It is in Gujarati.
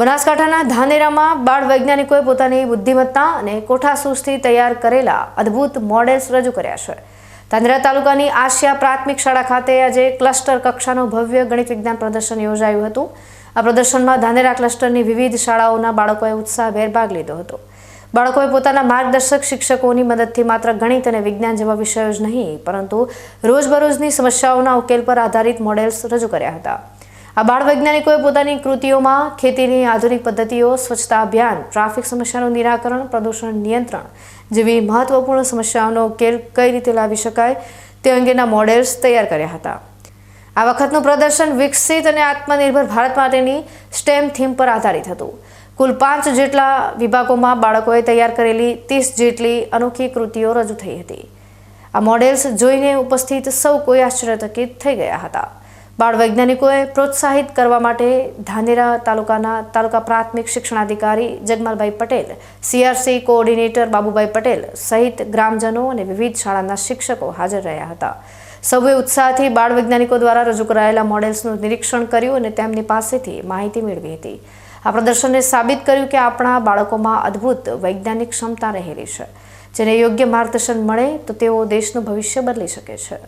બનાસકાંઠાના ધાનેરામાં બાળ વૈજ્ઞાનિકોએ પોતાની બુદ્ધિમત્તા અને કોઠાસૂઝથી તૈયાર કરેલા અદ્ભુત મોડેલ્સ રજૂ કર્યા છે. ધાનેરા તાલુકાની આશિયા પ્રાથમિક શાળા ખાતે આજે ક્લસ્ટર કક્ષાનું ભવ્ય ગણિત વિજ્ઞાન પ્રદર્શન યોજાયું હતું. આ પ્રદર્શનમાં ધાનેરા ક્લસ્ટરની વિવિધ શાળાઓના બાળકોએ ઉત્સાહભેર ભાગ લીધો હતો. બાળકોએ પોતાના માર્ગદર્શક શિક્ષકોની મદદથી માત્ર ગણિત અને વિજ્ઞાન જેવા વિષયો જ નહીં, પરંતુ રોજબરોજની સમસ્યાઓના ઉકેલ પર આધારિત મોડેલ્સ રજૂ કર્યા હતા. આ બાળ વૈજ્ઞાનિકોએ પોતાની કૃતિઓમાં ખેતીની આધુનિક પદ્ધતિઓ, સ્વચ્છતા અભિયાન, ટ્રાફિક સમસ્યાનું નિરાકરણ, પ્રદૂષણ નિયંત્રણ જેવી મહત્વપૂર્ણ સમસ્યાઓનો ઉકેલ કઈ રીતે લાવી શકાય તે અંગેના મોડેલ્સ તૈયાર કર્યા હતા. આ વખતનું પ્રદર્શન વિકસિત અને આત્મનિર્ભર ભારત માટેની સ્ટેમ થીમ પર આધારિત હતું. કુલ પાંચ જેટલા વિભાગોમાં બાળકોએ તૈયાર કરેલી ત્રીસ જેટલી અનોખી કૃતિઓ રજૂ થઈ હતી. આ મોડેલ્સ જોઈને ઉપસ્થિત સૌ કોઈ આશ્ચર્યચકિત થઈ ગયા હતા. બાળ વૈજ્ઞાનિકોએ પ્રોત્સાહિત કરવા માટે ધાનેરા તાલુકાના તાલુકા પ્રાથમિક શિક્ષણાધિકારી જગમાલભાઈ પટેલ સીઆરસી કોઓર્ડિનેટર બાબુભાઈ પટેલ સહિત ગ્રામજનો અને વિવિધ શાળાના શિક્ષકો હાજર રહ્યા હતા. સૌએ ઉત્સાહથી બાળ વૈજ્ઞાનિકો દ્વારા રજૂ કરાયેલા મોડેલ્સનું નિરીક્ષણ કર્યું અને તેમની પાસેથી માહિતી મેળવી હતી. આ પ્રદર્શને સાબિત કર્યું કે આપણા બાળકોમાં અદ્ભુત વૈજ્ઞાનિક ક્ષમતા રહેલી છે. જેને યોગ્ય માર્ગદર્શન મળે તો તેઓ દેશનું ભવિષ્ય બદલી શકે છે.